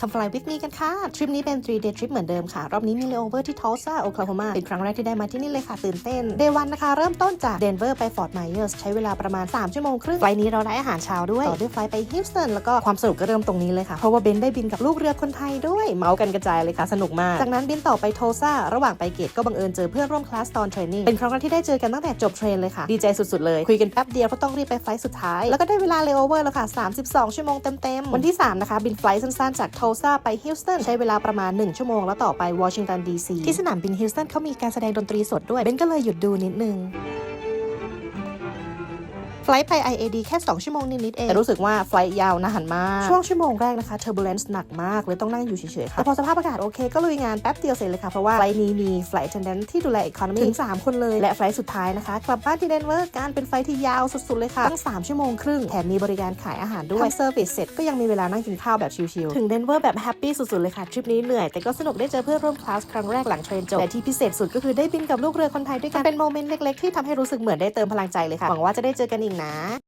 ทำ Fly with me กันค่ะ ทริปนี้เป็น 3 day trip เหมือนเดิมค่ะ รอบนี้มี layover ที่ Tulsa Oklahoma เป็นครั้งแรกที่ได้มาที่นี่เลยค่ะ ตื่นเต้น day 1นะคะ เริ่มต้นจาก Denver ไป Fort Myers ใช้เวลาประมาณ 3 ชั่วโมงครึ่งไฟนี้เราได้อาหารเช้าด้วย ต่อด้วยไฟล์ไป Houston แล้วก็ความสนุกก็เริ่มตรงนี้เลยค่ะ เพราะว่าเบนได้บินกับลูกเรือคนไทยด้วย เมาส์กันกระจายเลยค่ะ สนุกมาก จากนั้นบินต่อไป Tulsa ระหว่างไปเกตก็บังเอิญเจอเพื่อนร่วมคลาสตอนเทรนนิ่งเป็นครั้งแรกที่ได้เจอกันตั้งแต่จบเทรนเลยค่ะดีใจสุดๆเลยคุยกันแป๊บเดียวเพราะต้องรีบไปไฟล์สุดท้ายแล้วก็ได้เวลา layover แล้วค่ะ32 ชั่วโมงเต็มๆวันที่3นะคะบินไฟล์สั้นๆจากซาไปฮิลสตันใช้เวลาประมาณ 1 ชั่วโมงแล้วต่อไปวอชิงตันดีซีที่สนามบินฮิลสตันเขามีการแสดงดนตรีสดด้วยเบนก็เลยหยุดดูนิดนึง ไฟล์ไป IAD แค่ 2 ชั่วโมงนิดๆเอง แต่รู้สึกว่าไฟล์ยาวนานมาก ช่วงชั่วโมงแรกนะคะ turbulence หนักมากเลยต้องนั่งอยู่เฉยๆค่ะแต่พอสภาพอากาศโอเคก็ลุยงานแป๊บเดียวเสร็จเลยค่ะ เพราะว่าไฟล์นี้มี flight attendant ที่ดูแล economy ถึง 3 คนเลย และไฟล์สุดท้ายนะคะกลับบ้านที่เดนเวอร์การเป็นไฟล์ที่ยาวสุดๆเลยค่ะตั้ง 3 ชั่วโมงครึ่งแถมมีบริการขายอาหารด้วยทำเซอร์วิสเสร็จก็ยังมีเวลานั่งกินข้าวแบบชิลๆถึงเดนเวอร์แบบแฮปปี้สุดๆเลยค่ะทริปนี้เหนื่อยแต่ก็สนุกได้เจอเพื่อนร่วมคลาสครั้งแรกหลังเทรนจบแต่ที่พิเศษสุดก็คือได้บินกับลูกเรือคนไทยด้วยกันเป็นโมเมนต์เล็กๆที่ทำให้รู้สึกเหมือนได้เติมพลังใจเลยค่ะหวังว่าจะได้เจอกันอีกนะ